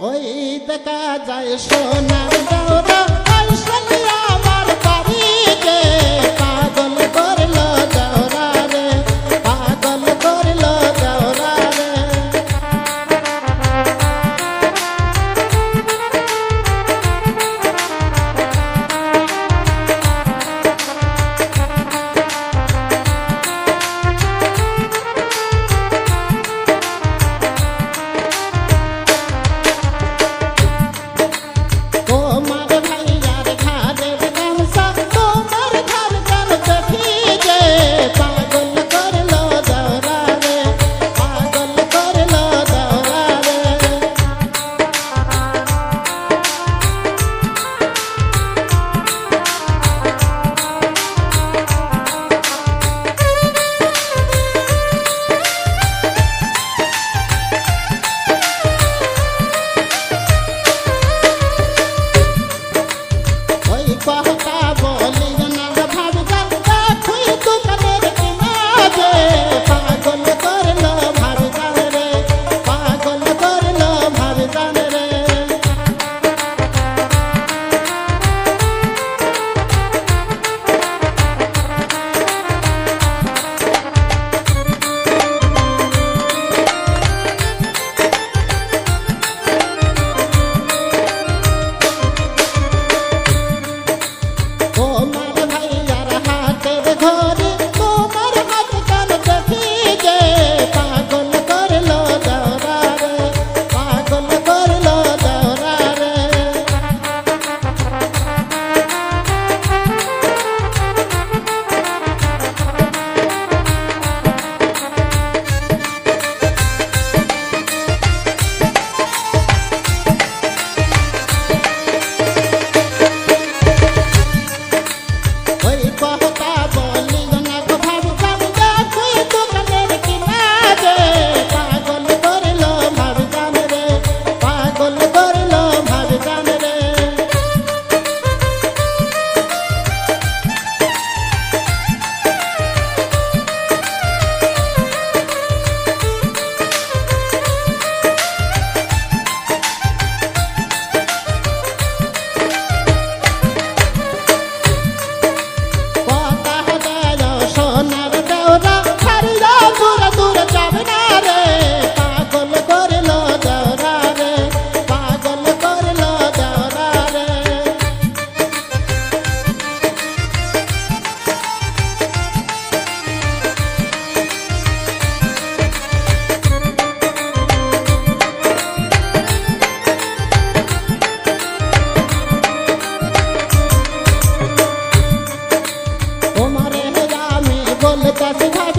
ওই দেখা যায় সোনা ওই কথা i Sassy Cat.